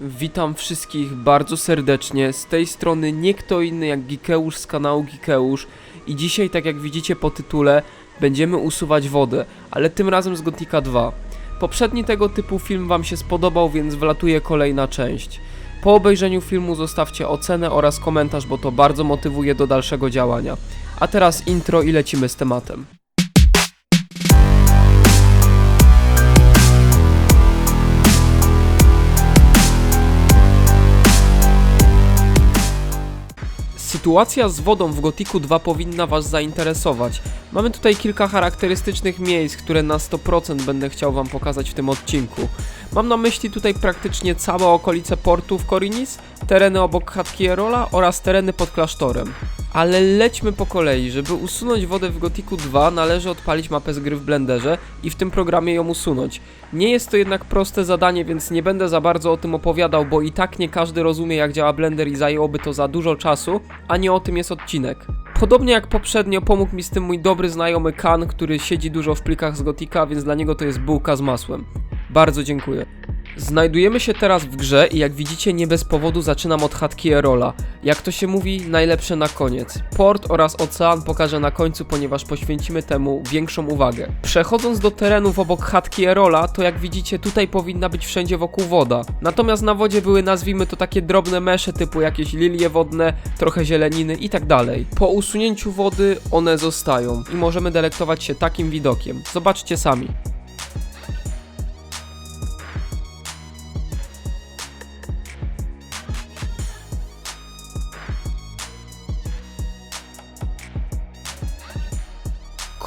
Witam wszystkich bardzo serdecznie. Z tej strony nie kto inny jak Gikeusz z kanału Gikeusz i dzisiaj, tak jak widzicie po tytule, będziemy usuwać wodę, ale tym razem z Gotika 2. Poprzedni tego typu film Wam się spodobał, więc wlatuje kolejna część. Po obejrzeniu filmu zostawcie ocenę oraz komentarz, bo to bardzo motywuje do dalszego działania. A teraz intro i lecimy z tematem. Sytuacja z wodą w Gotiku 2 powinna Was zainteresować. Mamy tutaj kilka charakterystycznych miejsc, które na 100% będę chciał Wam pokazać w tym odcinku. Mam na myśli tutaj praktycznie całe okolice portu w Korinis, tereny obok chatki Erola oraz tereny pod klasztorem. Ale lećmy po kolei. Żeby usunąć wodę w Gotiku 2 należy odpalić mapę z gry w Blenderze i w tym programie ją usunąć. Nie jest to jednak proste zadanie, więc nie będę za bardzo o tym opowiadał, bo i tak nie każdy rozumie jak działa Blender i zajęłoby to za dużo czasu, a nie o tym jest odcinek. Podobnie jak poprzednio pomógł mi z tym mój dobry znajomy Kan, który siedzi dużo w plikach z Gotika, więc dla niego to jest bułka z masłem. Bardzo dziękuję. Znajdujemy się teraz w grze i jak widzicie nie bez powodu zaczynam od chatki Erola. Jak to się mówi, najlepsze na koniec. Port oraz ocean pokażę na końcu, ponieważ poświęcimy temu większą uwagę. Przechodząc do terenów obok chatki Erola, to jak widzicie tutaj powinna być wszędzie wokół woda. Natomiast na wodzie były nazwijmy to takie drobne mesze typu jakieś lilie wodne, trochę zieleniny i tak. Po usunięciu wody one zostają i możemy delektować się takim widokiem. Zobaczcie sami.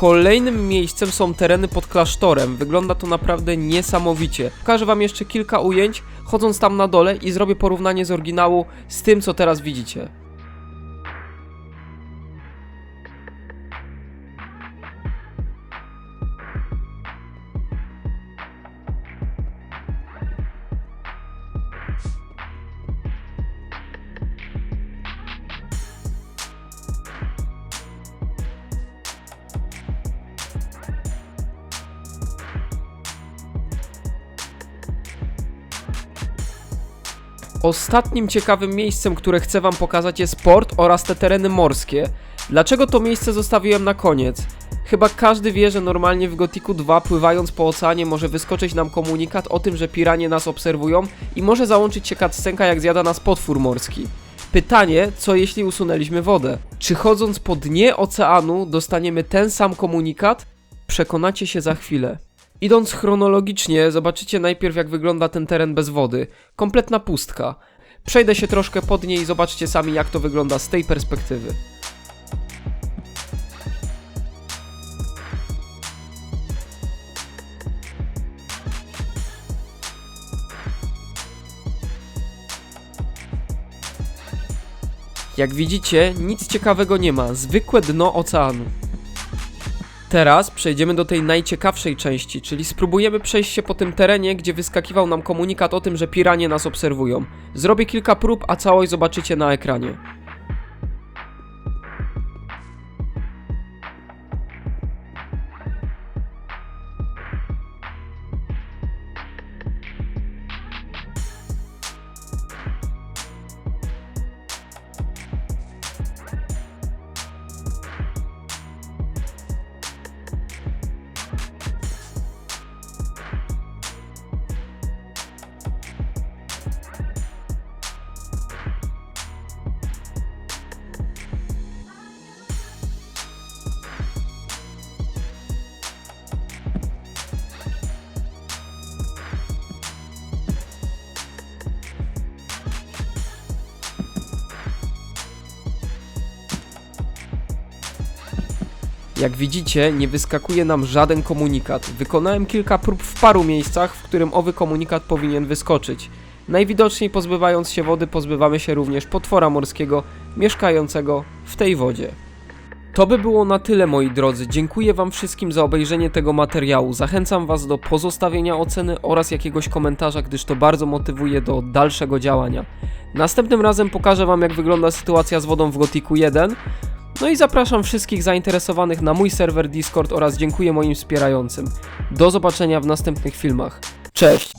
Kolejnym miejscem są tereny pod klasztorem. Wygląda to naprawdę niesamowicie. Pokażę wam jeszcze kilka ujęć, chodząc tam na dole i zrobię porównanie z oryginału z tym, co teraz widzicie. Ostatnim ciekawym miejscem, które chcę wam pokazać jest port oraz te tereny morskie. Dlaczego to miejsce zostawiłem na koniec? Chyba każdy wie, że normalnie w Gotiku 2 pływając po oceanie może wyskoczyć nam komunikat o tym, że piranie nas obserwują i może załączyć się cutscenka jak zjada nas potwór morski. Pytanie, co jeśli usunęliśmy wodę? Czy chodząc po dnie oceanu dostaniemy ten sam komunikat? Przekonacie się za chwilę. Idąc chronologicznie, zobaczycie najpierw jak wygląda ten teren bez wody. Kompletna pustka. Przejdę się troszkę pod niej i zobaczcie sami jak to wygląda z tej perspektywy. Jak widzicie, nic ciekawego nie ma, zwykłe dno oceanu. Teraz przejdziemy do tej najciekawszej części, czyli spróbujemy przejść się po tym terenie, gdzie wyskakiwał nam komunikat o tym, że piranie nas obserwują. Zrobię kilka prób, a całość zobaczycie na ekranie. Jak widzicie, nie wyskakuje nam żaden komunikat. Wykonałem kilka prób w paru miejscach, w którym owy komunikat powinien wyskoczyć. Najwidoczniej pozbywając się wody, pozbywamy się również potwora morskiego mieszkającego w tej wodzie. To by było na tyle moi drodzy. Dziękuję wam wszystkim za obejrzenie tego materiału. Zachęcam was do pozostawienia oceny oraz jakiegoś komentarza, gdyż to bardzo motywuje do dalszego działania. Następnym razem pokażę wam jak wygląda sytuacja z wodą w Gotiku 1. No i zapraszam wszystkich zainteresowanych na mój serwer Discord oraz dziękuję moim wspierającym. Do zobaczenia w następnych filmach. Cześć!